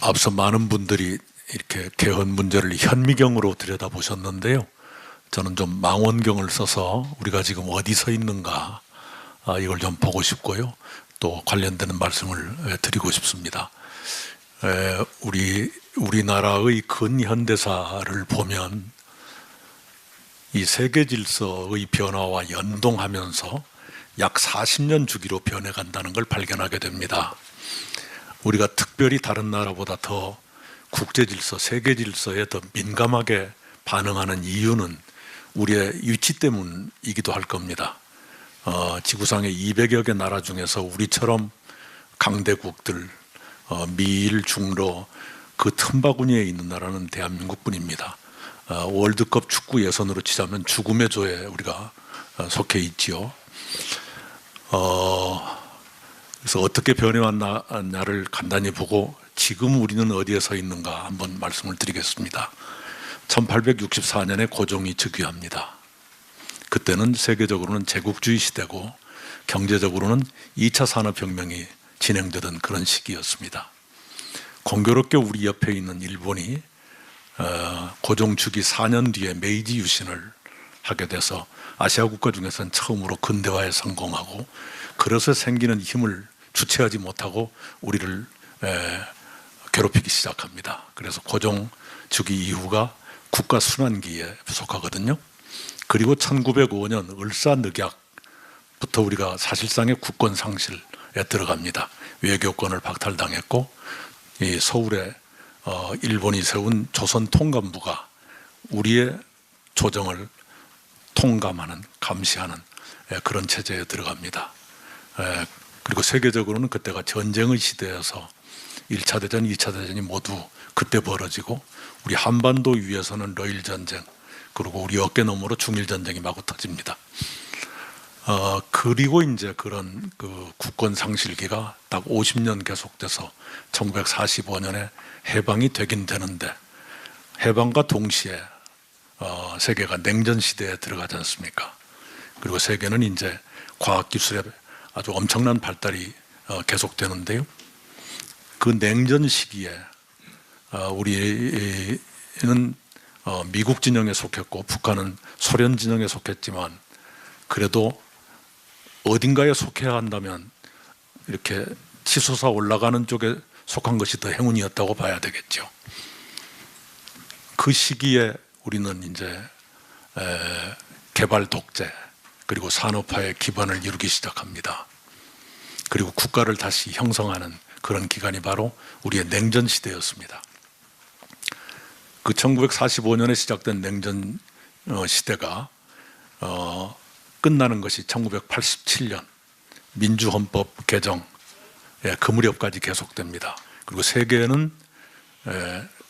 앞서 많은 분들이 이렇게 개헌 문제를 현미경으로 들여다보셨는데요. 저는 좀 망원경을 써서 우리가 지금 어디 서 있는가 아, 이걸 좀 보고 싶고요. 또 관련되는 말씀을 에, 드리고 싶습니다. 에, 우리 우리나라의 근현대사를 보면 이 세계 질서의 변화와 연동하면서 약 40년 주기로 변해간다는 걸 발견하게 됩니다. 우리가 특별히 다른 나라보다 더 국제 질서, 세계 질서에 더 민감하게 반응하는 이유는 우리의 위치 때문이기도 할 겁니다. 어, 지구상의 200여 개 나라 중에서 우리처럼 강대국들, 어, 미일, 중로 그 틈바구니에 있는 나라는 대한민국뿐입니다. 어, 월드컵 축구 예선으로 치자면 죽음의 조에 우리가 어, 속해 있지요. 어, 그래서 어떻게 변해왔냐를 간단히 보고 지금 우리는 어디에 서 있는가 한번 말씀을 드리겠습니다. 1864년에 고종이 즉위합니다. 그때는 세계적으로는 제국주의 시대고 경제적으로는 2차 산업혁명이 진행되던 그런 시기였습니다. 공교롭게 우리 옆에 있는 일본이 어, 고종 즉위 4년 뒤에 메이지 유신을 하게 돼서 아시아 국가 중에서는 처음으로 근대화에 성공하고 그래서 생기는 힘을 주체하지 못하고 우리를 에, 괴롭히기 시작합니다. 그래서 고종 즉위 이후가 국가 순환기에 속하거든요. 그리고 1905년 을사늑약부터 우리가 사실상의 국권 상실에 들어갑니다. 외교권을 박탈당했고 이 서울에 어, 일본이 세운 조선 통감부가 우리의 조정을 통감하는 감시하는 예, 그런 체제에 들어갑니다. 예, 그리고 세계적으로는 그때가 전쟁의 시대여서 1차 대전, 2차 대전이 모두 그때 벌어지고 우리 한반도 위에서는 러일 전쟁 그리고 우리 어깨 너머로 중일 전쟁이 마구 터집니다. 어, 그리고 이제 그런 그 국권 상실기가 딱 50년 계속돼서 1945년에 해방이 되긴 되는데 해방과 동시에 어, 세계가 냉전 시대에 들어가지 않습니까? 그리고 세계는 이제 과학 기술의 아주 엄청난 발달이 어, 계속되는데요. 그 냉전 시기에 어, 우리는 어, 미국 진영에 속했고 북한은 소련 진영에 속했지만 그래도 어딘가에 속해야 한다면 이렇게 치솟아 올라가는 쪽에 속한 것이 더 행운이었다고 봐야 되겠죠. 그 시기에 우리는 이제 개발 독재 그리고 산업화의 기반을 이루기 시작합니다. 그리고 국가를 다시 형성하는 그런 기간이 바로 우리의 냉전 시대였습니다. 그 1945년에 시작된 냉전 어, 시대가 어, 끝나는 것이 1987년 민주헌법 개정 예, 그 무렵까지 계속됩니다. 그리고 세계는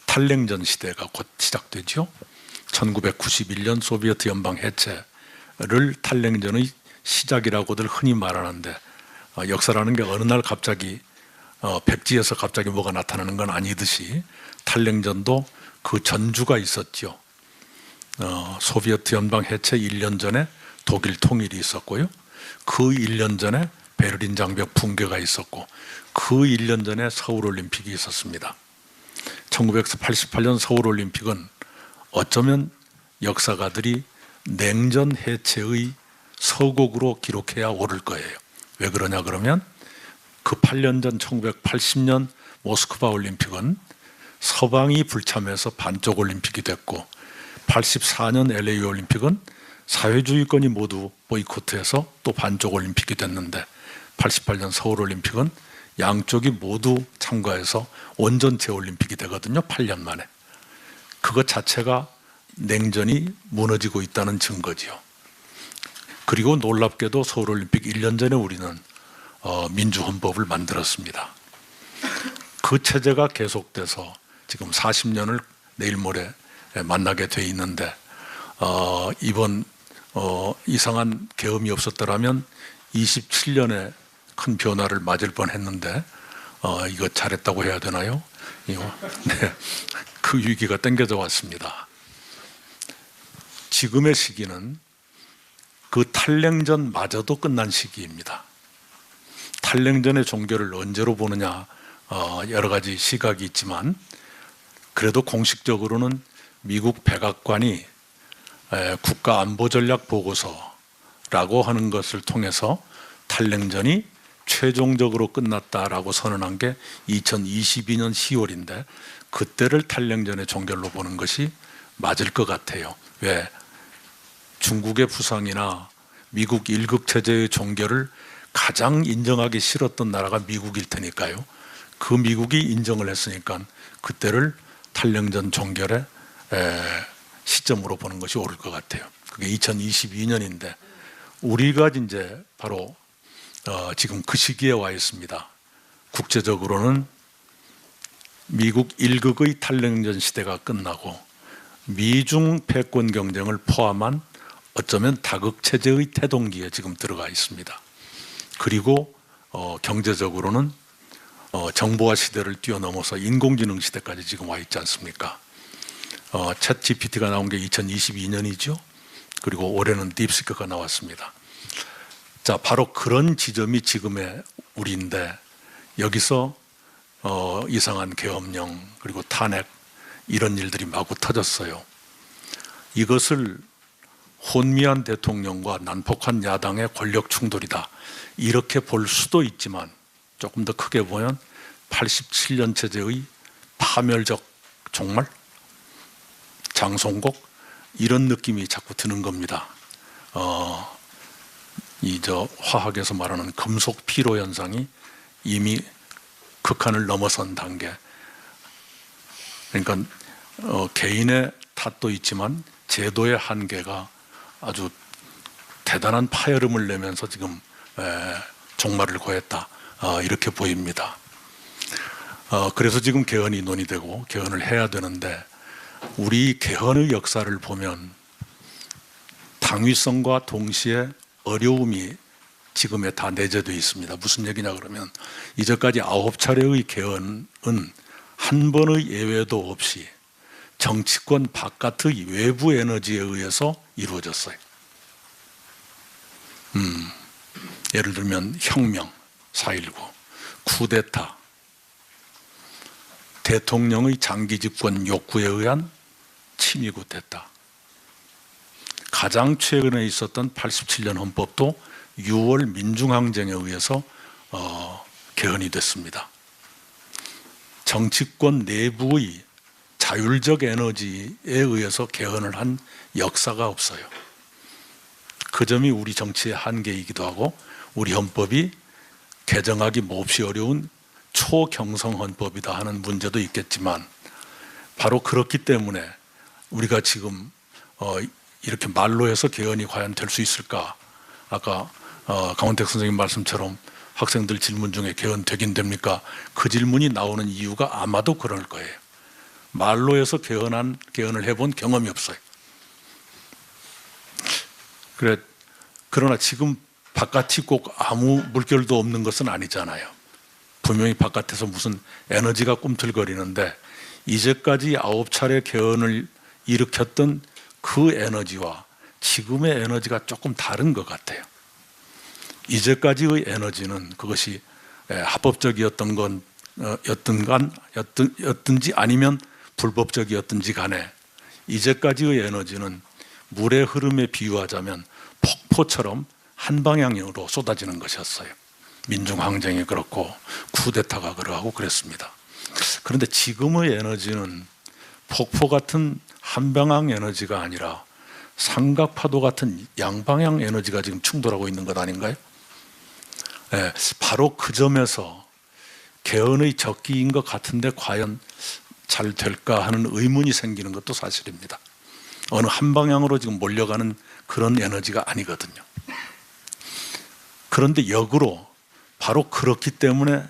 탈냉전 시대가 곧 시작되죠. 1991년 소비에트 연방 해체를 탈냉전의 시작이라고들 흔히 말하는데 어, 역사라는 게 어느 날 갑자기 어, 백지에서 갑자기 뭐가 나타나는 건 아니듯이 탈냉전도 그 전주가 있었죠. 어, 소비에트 연방 해체 1년 전에 독일 통일이 있었고요. 그 1년 전에 베를린 장벽 붕괴가 있었고 그 1년 전에 서울 올림픽이 있었습니다. 1988년 서울 올림픽은 어쩌면 역사가들이 냉전 해체의 서곡으로 기록해야 옳을 거예요. 왜 그러냐 그러면 그 8년 전 1980년 모스크바 올림픽은 서방이 불참해서 반쪽 올림픽이 됐고 84년 LA 올림픽은 사회주의권이 모두 보이콧해서 또 반쪽 올림픽이 됐는데 88년 서울 올림픽은 양쪽이 모두 참가해서 원전체 올림픽이 되거든요. 8년 만에. 그것 자체가 냉전이 무너지고 있다는 증거지요. 그리고 놀랍게도 서울올림픽 1년 전에 우리는 어, 민주헌법을 만들었습니다. 그 체제가 계속돼서 지금 40년을 내일 모레 만나게 돼 있는데 어, 이번 어, 이상한 계엄이 없었더라면 27년에 큰 변화를 맞을 뻔했는데 어, 이거 잘했다고 해야 되나요? 이거 네, 그 위기가 땡겨져 왔습니다. 지금의 시기는 그 탈냉전마저도 끝난 시기입니다. 탈냉전의 종교를 언제로 보느냐 어, 여러 가지 시각이 있지만 그래도 공식적으로는 미국 백악관이 에, 국가 안보 전략 보고서라고 하는 것을 통해서 탈냉전이 최종적으로 끝났다라고 선언한 게 2022년 10월인데 그때를 탈냉전의 종결로 보는 것이 맞을 것 같아요. 왜? 중국의 부상이나 미국 일극 체제의 종결을 가장 인정하기 싫었던 나라가 미국일 테니까요. 그 미국이 인정을 했으니까 그때를 탈냉전 종결의 에, 시점으로 보는 것이 옳을 것 같아요. 그게 2022년인데 우리가 이제 바로 어, 지금 그 시기에 와 있습니다. 국제적으로는 미국 일극의 탈냉전 시대가 끝나고 미중 패권 경쟁을 포함한 어쩌면 다극 체제의 태동기에 지금 들어가 있습니다. 그리고 어, 경제적으로는 어, 정보화 시대를 뛰어넘어서 인공지능 시대까지 지금 와 있지 않습니까? 어, 챗 GPT가 나온 게 2022년이죠. 그리고 올해는 딥시크가 나왔습니다. 자, 바로 그런 지점이 지금의 우리인데 여기서 어, 이상한 계엄령 그리고 탄핵 이런 일들이 마구 터졌어요. 이것을 혼미한 대통령과 난폭한 야당의 권력 충돌이다. 이렇게 볼 수도 있지만 조금 더 크게 보면 87년 체제의 파멸적 종말, 장송곡 이런 느낌이 자꾸 드는 겁니다. 어, 이 저 화학에서 말하는 금속 피로 현상이 이미 극한을 넘어선 단계. 그러니까 어, 개인의 탓도 있지만 제도의 한계가 아주 대단한 파열음을 내면서 지금 에, 종말을 고했다 어, 이렇게 보입니다. 어, 그래서 지금 개헌이 논의되고 개헌을 해야 되는데 우리 개헌의 역사를 보면 당위성과 동시에 어려움이 지금에 다 내재되어 있습니다. 무슨 얘기냐 그러면 이제까지 아홉 차례의 개헌은 한 번의 예외도 없이 정치권 바깥의 외부 에너지에 의해서 이루어졌어요. 음, 예를 들면 혁명, 4.19, 쿠데타, 대통령의 장기 집권 욕구에 의한 침이 굿됐다. 가장 최근에 있었던 87년 헌법도 6월 민중항쟁에 의해서 어, 개헌이 됐습니다. 정치권 내부의 자율적 에너지에 의해서 개헌을 한 역사가 없어요. 그 점이 우리 정치의 한계이기도 하고 우리 헌법이 개정하기 몹시 어려운 초경성 헌법이다 하는 문제도 있겠지만 바로 그렇기 때문에 우리가 지금 어, 이렇게 말로 해서 개헌이 과연 될 수 있을까? 아까 어, 강원택 선생님 말씀처럼 학생들 질문 중에 개헌 되긴 됩니까? 그 질문이 나오는 이유가 아마도 그럴 거예요. 말로 해서 개헌한 개헌을 해본 경험이 없어요. 그래 그러나 지금 바깥이 꼭 아무 물결도 없는 것은 아니잖아요. 분명히 바깥에서 무슨 에너지가 꿈틀거리는데 이제까지 아홉 차례 개헌을 일으켰던 그 에너지와 지금의 에너지가 조금 다른 것 같아요. 이제까지의 에너지는 그것이 합법적이었던 건 어, 였든 간 였든지 아니면 불법적이었든지 간에 이제까지의 에너지는 물의 흐름에 비유하자면 폭포처럼 한 방향으로 쏟아지는 것이었어요. 민중항쟁이 그렇고 쿠데타가 그러하고 그랬습니다. 그런데 지금의 에너지는 폭포 같은 한 방향 에너지가 아니라 삼각파도 같은 양방향 에너지가 지금 충돌하고 있는 것 아닌가요? 네, 바로 그 점에서 개헌의 적기인 것 같은데 과연 잘 될까 하는 의문이 생기는 것도 사실입니다. 어느 한 방향으로 지금 몰려가는 그런 에너지가 아니거든요. 그런데 역으로 바로 그렇기 때문에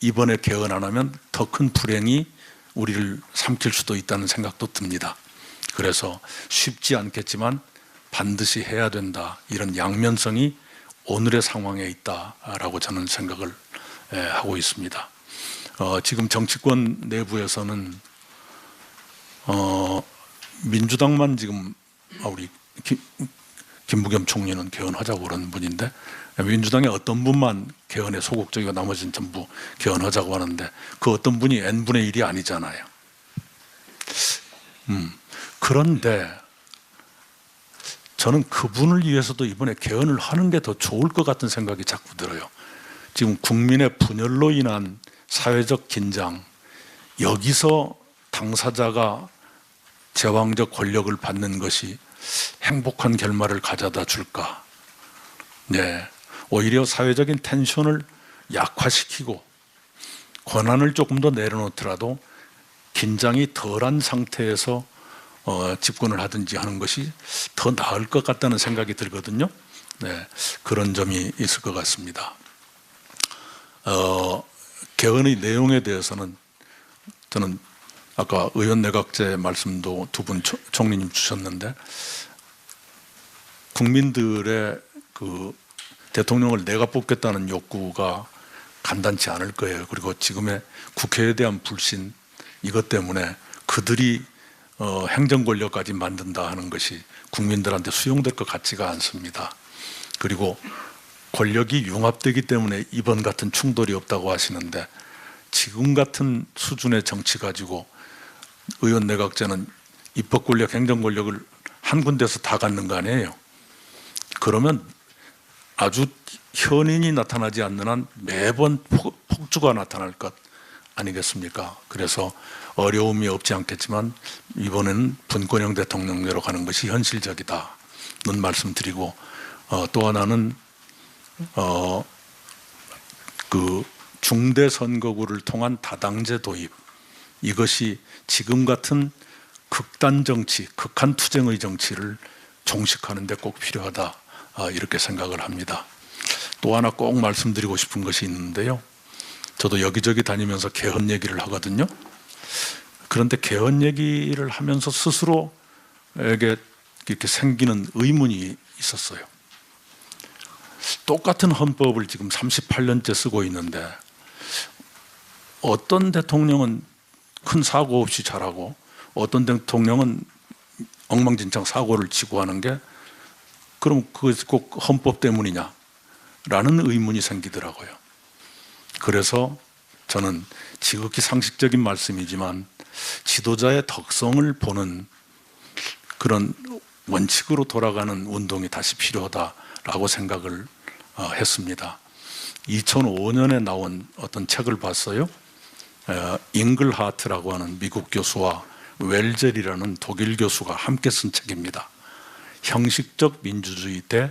이번에 개헌 안 하면 더 큰 불행이 우리를 삼킬 수도 있다는 생각도 듭니다. 그래서 쉽지 않겠지만 반드시 해야 된다. 이런 양면성이 오늘의 상황에 있다라고 저는 생각을 하고 있습니다. 어, 지금 정치권 내부에서는 어, 민주당만 지금 아, 우리 김, 김부겸 총리는 개헌하자고 그런 분인데 민주당의 어떤 분만 개헌에 소극적이고 나머지는 전부 개헌하자고 하는데 그 어떤 분이 n분의 1이 아니잖아요. 음, 그런데 저는 그분을 위해서도 이번에 개헌을 하는 게 더 좋을 것 같은 생각이 자꾸 들어요. 지금 국민의 분열로 인한 사회적 긴장, 여기서 당사자가 제왕적 권력을 받는 것이 행복한 결말을 가져다 줄까? 네. 오히려 사회적인 텐션을 약화시키고 권한을 조금 더 내려놓더라도 긴장이 덜한 상태에서 어, 집권을 하든지 하는 것이 더 나을 것 같다는 생각이 들거든요. 네, 그런 점이 있을 것 같습니다. 어, 개헌의 내용에 대해서는 저는 아까 의원 내각제 말씀도 두 분 총리님 주셨는데 국민들의 그 대통령을 내가 뽑겠다는 욕구가 간단치 않을 거예요. 그리고 지금의 국회에 대한 불신 이것 때문에 그들이 어, 행정 권력까지 만든다 하는 것이 국민들한테 수용될 것 같지가 않습니다. 그리고 권력이 융합되기 때문에 이번 같은 충돌이 없다고 하시는데 지금 같은 수준의 정치 가지고 의원 내각제는 입법 권력, 행정 권력을 한 군데서 다 갖는 거 아니에요. 그러면 아주 현인이 나타나지 않는 한 매번 폭주가 나타날 것 아니겠습니까? 그래서 어려움이 없지 않겠지만 이번에는 분권형 대통령제로 가는 것이 현실적이다는 말씀드리고 어, 또 하나는 어, 그 중대 선거구를 통한 다당제 도입 이것이 지금 같은 극단 정치, 극한 투쟁의 정치를 종식하는데 꼭 필요하다 아, 이렇게 생각을 합니다. 또 하나 꼭 말씀드리고 싶은 것이 있는데요. 저도 여기저기 다니면서 개헌 얘기를 하거든요. 그런데 개헌 얘기를 하면서 스스로에게 이렇게 생기는 의문이 있었어요. 똑같은 헌법을 지금 38년째 쓰고 있는데 어떤 대통령은 큰 사고 없이 잘하고 어떤 대통령은 엉망진창 사고를 치고 하는 게 그럼 그것이 꼭 헌법 때문이냐? 라는 의문이 생기더라고요. 그래서 저는 지극히 상식적인 말씀이지만 지도자의 덕성을 보는 그런 원칙으로 돌아가는 운동이 다시 필요하다라고 생각을 어, 했습니다. 2005년에 나온 어떤 책을 봤어요. 잉글하트라고 하는 미국 교수와 웰젤이라는 독일 교수가 함께 쓴 책입니다. 형식적 민주주의 대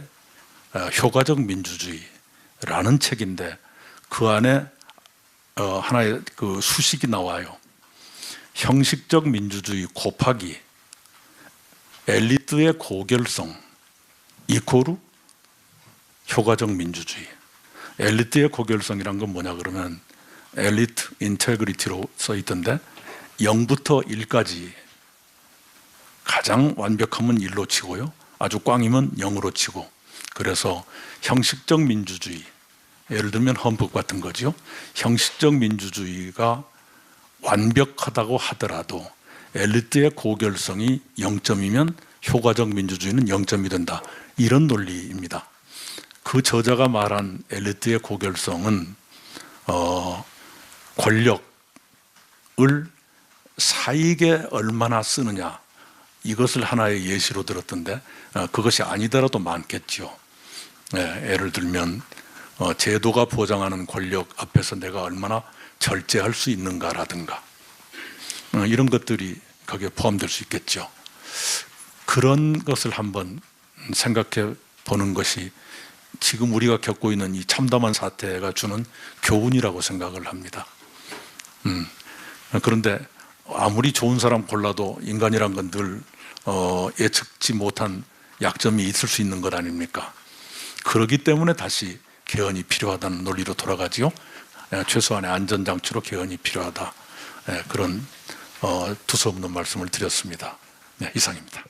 어, 효과적 민주주의라는 책인데 그 안에 어, 하나의 그 수식이 나와요. 형식적 민주주의 곱하기 엘리트의 고결성 이코르 효과적 민주주의. 엘리트의 고결성이란 건 뭐냐 그러면 엘리트 인테그리티로 써 있던데 0부터 1까지 가장 완벽하면 1로 치고요. 아주 꽝이면 0으로 치고. 그래서 형식적 민주주의 예를 들면 헌법 같은 거죠. 형식적 민주주의가 완벽하다고 하더라도 엘리트의 고결성이 0점이면 효과적 민주주의는 0점이 된다. 이런 논리입니다. 그 저자가 말한 엘리트의 고결성은 어, 권력을 사익에 얼마나 쓰느냐 이것을 하나의 예시로 들었던데 어, 그것이 아니더라도 많겠죠. 네, 예를 들면 어, 제도가 보장하는 권력 앞에서 내가 얼마나 절제할 수 있는가라든가 어, 이런 것들이 거기에 포함될 수 있겠죠. 그런 것을 한번 생각해 보는 것이 지금 우리가 겪고 있는 이 참담한 사태가 주는 교훈이라고 생각을 합니다. 음, 그런데 아무리 좋은 사람 골라도 인간이란 건늘 어, 예측지 못한 약점이 있을 수 있는 것 아닙니까? 그러기 때문에 다시 개헌이 필요하다는 논리로 돌아가지요. 예, 최소한의 안전장치로 개헌이 필요하다. 예, 그런 어, 두서없는 말씀을 드렸습니다. 네, 이상입니다.